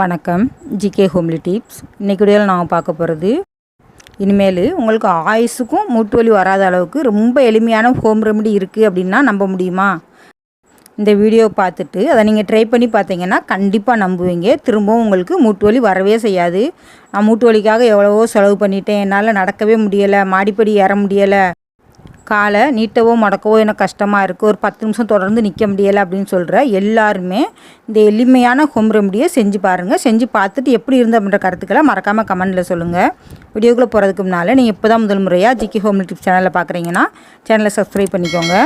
வணக்கம். GK homely tips. இன்றைக்கி வீடியோவில் நாங்கள் பார்க்க போகிறது இனிமேல் உங்களுக்கு ஆயுஸுக்கும் மூட்டு வலி வராத அளவுக்கு ரொம்ப எளிமையான ஹோம் ரெமெடி இருக்குது அப்படின்னா நம்ப முடியுமா? இந்த வீடியோ பார்த்துட்டு அதை நீங்கள் ட்ரை பண்ணி பார்த்தீங்கன்னா கண்டிப்பாக நம்புவீங்க. திரும்பவும் உங்களுக்கு மூட்டு வலி வரவே செய்யாது. நான் மூட்டு வலிக்காக எவ்வளவோ செலவு பண்ணிட்டேன். என்னால் நடக்கவே முடியலை. மாடிப்படி ஏற முடியலை. காலை நீட்டவோ மடக்கவோ எனக்கு கஷ்டமாக இருக்குது ஒரு பத்து நிமிஷம் தொடர்ந்து நிற்க முடியலை அப்படின்னு சொல்கிற எல்லாருமே இந்த எளிமையான ஹோம் ரெமடியை செஞ்சு பாருங்கள் செஞ்சு பார்த்துட்டு எப்படி இருந்த அப்படின்ற கருத்துக்களை மறக்காமல் கமெண்டில் சொல்லுங்கள் வீடியோக்குள்ளே போகிறதுக்கு முன்னால் நீங்கள் இப்போ தான் முதல் முறையாக ஜிகே ஹோம் டிப் சேனலில் பார்க்குறீங்கன்னா சேனலை சப்ஸ்கிரைப் பண்ணிக்கோங்க.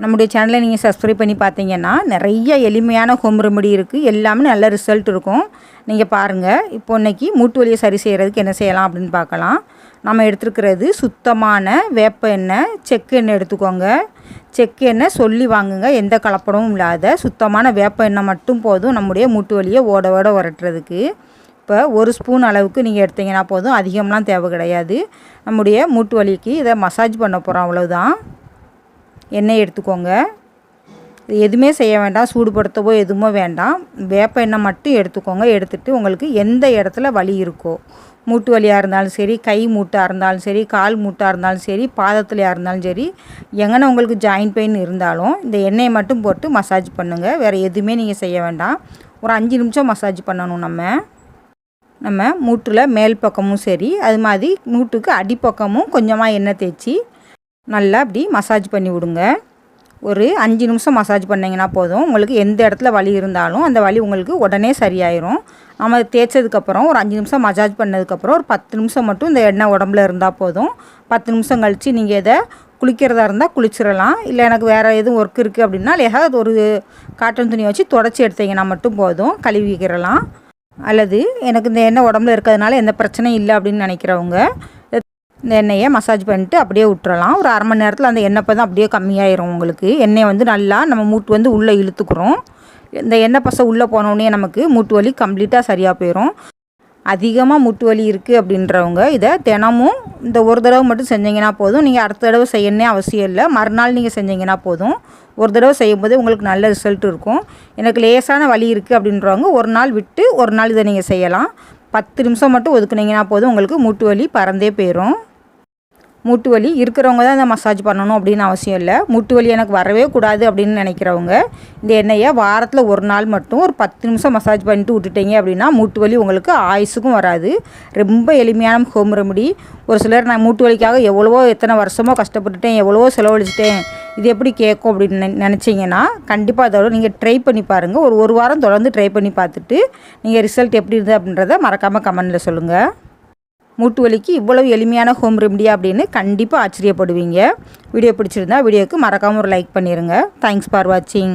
நம்முடைய சேனலை நீங்கள் சப்ஸ்கிரைப் பண்ணி பார்த்தீங்கன்னா நிறைய எளிமையான ஹோம் ரெமடி இருக்குது எல்லாமே நல்ல ரிசல்ட் இருக்கும். நீங்கள் பாருங்கள் இப்போ இன்றைக்கி மூட்டு வலியை சரி செய்கிறதுக்கு என்ன செய்யலாம் அப்படின்னு பார்க்கலாம். நம்ம எடுத்துருக்கிறது சுத்தமான வேப்ப எண்ணெய் செக்கு எண்ணெய் எடுத்துக்கோங்க. செக்கு எண்ணெய் சொல்லி வாங்குங்க. எந்த கலப்படமும் இல்லாத சுத்தமான வேப்ப எண்ணெய் மட்டும் போதும் நம்முடைய மூட்டு வலியை ஓட ஓட உரட்டுறதுக்கு. இப்போ ஒரு ஸ்பூன் அளவுக்கு நீங்கள் எடுத்தீங்கன்னா போதும். அதிகம்லாம் தேவை கிடையாது. நம்முடைய மூட்டு வலிக்கு இதை மசாஜ் பண்ண போகிறோம் அவ்வளோதான் எண்ணெய் எடுத்துக்கோங்க. எதுவுமே செய்ய வேண்டாம் சூடுபடுத்தவோ எதுவுமே வேண்டாம். வேப்ப எண்ணெய் மட்டும் எடுத்துக்கோங்க. எடுத்துகிட்டு உங்களுக்கு எந்த இடத்துல வலி இருக்கோ மூட்டு வலியாக இருந்தாலும் சரி கை மூட்டாக இருந்தாலும் சரி கால் மூட்டாக இருந்தாலும் சரி பாதத்துலையாக இருந்தாலும் சரி எங்கன்னா உங்களுக்கு ஜாயின்ட் பெயின் இருந்தாலும் இந்த எண்ணெயை மட்டும் போட்டு மசாஜ் பண்ணுங்கள் வேறு எதுவுமே நீங்கள் செய்ய வேண்டாம். ஒரு அஞ்சு நிமிஷம் மசாஜ் பண்ணணும் நம்ம. நம்ம மூட்டில் மேல் பக்கமும் சரி அது மாதிரி மூட்டுக்கு அடிப்பக்கமும் கொஞ்சமாக எண்ணெய் தேய்ச்சி நல்லா அப்படி மசாஜ் பண்ணி விடுங்க. ஒரு அஞ்சு நிமிஷம் மசாஜ் பண்ணிங்கன்னா போதும். உங்களுக்கு எந்த இடத்துல வலி இருந்தாலும் அந்த வலி உங்களுக்கு உடனே சரியாயிரும். நம்ம தேய்ச்சதுக்கப்புறம் ஒரு அஞ்சு நிமிஷம் மசாஜ் பண்ணதுக்கப்புறம் ஒரு பத்து நிமிஷம் மட்டும் இந்த எண்ணெய் உடம்புல இருந்தால் போதும். பத்து நிமிஷம் கழித்து நீங்கள் இதை குளிக்கிறதா இருந்தால் குளிச்சிடலாம். இல்லை எனக்கு வேறு எதுவும் ஒர்க் இருக்குது அப்படின்னா ஏதாவது ஒரு காட்டன் துணி வச்சு தொடச்சி எடுத்தீங்கன்னா மட்டும் போதும். கழுவிக்கிறலாம் அல்லது எனக்கு இந்த எண்ணெய் உடம்புல இருக்கிறதுனால எந்த பிரச்சனையும் இல்லை அப்படின்னு நினைக்கிறவங்க இந்த எண்ணெயை மசாஜ் பண்ணிட்டு அப்படியே விட்டுறலாம். ஒரு அரை மணி நேரத்தில் அந்த எண்ணெய் தான் அப்படியே கம்மியாயிரும் உங்களுக்கு. எண்ணெய் வந்து நல்லா நம்ம மூட்டு வந்து உள்ளே இழுத்துக்கிறோம். இந்த எண்ணெய் பசை உள்ளே போனோடனே நமக்கு மூட்டு வலி கம்ப்ளீட்டாக சரியாக போயிடும் அதிகமாக மூட்டு வலி இருக்குது அப்படின்றவங்க இதை தினமும் இந்த ஒரு தடவை மட்டும் செஞ்சீங்கன்னா போதும். நீங்கள் அடுத்த தடவை செய்யணுன்னே அவசியம் இல்லை. மறுநாள் நீங்கள் செஞ்சீங்கன்னா போதும். ஒரு தடவை செய்யும்போது உங்களுக்கு நல்ல ரிசல்ட் இருக்கும். எனக்கு லேசான வலி இருக்குது அப்படின்றவங்க ஒரு நாள் விட்டு ஒரு நாள் இதை நீங்கள் செய்யலாம். பத்து நிமிஷம் மட்டும் ஒதுக்குனீங்கன்னா போதும். உங்களுக்கு மூட்டு வலி பறந்தே போயிடும் மூட்டு வலி இருக்கிறவங்க தான் இந்த மசாஜ் பண்ணணும் அப்படின்னு அவசியம் இல்லை. மூட்டு வலி எனக்கு வரவே கூடாது அப்படின்னு நினைக்கிறவங்க இந்த எண்ணெயை வாரத்தில் ஒரு நாள் மட்டும் ஒரு பத்து நிமிஷம் மசாஜ் பண்ணிட்டு விட்டுட்டீங்க அப்படின்னா மூட்டு வலி உங்களுக்கு ஆயுசுக்கும் வராது. ரொம்ப எளிமையான ஹோம் ரெமடி ஒரு சிலர் நான் மூட்டு வலிக்காக எவ்வளவோ எத்தனை வருஷமோ கஷ்டப்பட்டுட்டேன் எவ்வளவோ செலவழிச்சிட்டேன் இது எப்படி கேட்கும் அப்படின்னு நினச்சிங்கன்னா கண்டிப்பாக அதோட நீங்கள் ட்ரை பண்ணி பாருங்கள் ஒரு ஒரு வாரம் தொடர்ந்து ட்ரை பண்ணி பார்த்துட்டு நீங்கள் ரிசல்ட் எப்படி இருந்தது அப்படின்றத மறக்காமல் கமெண்டில் சொல்லுங்கள் மூட்டு வலிக்கு இவ்வளவு எளிமையான ஹோம் ரெமடியா அப்படின்னு கண்டிப்பாக ஆச்சரியப்படுவீங்க. வீடியோ பிடிச்சிருந்தா வீடியோக்கு மறக்காமல் ஒரு லைக் பண்ணிடுங்க தேங்க்ஸ் ஃபார் வாட்சிங்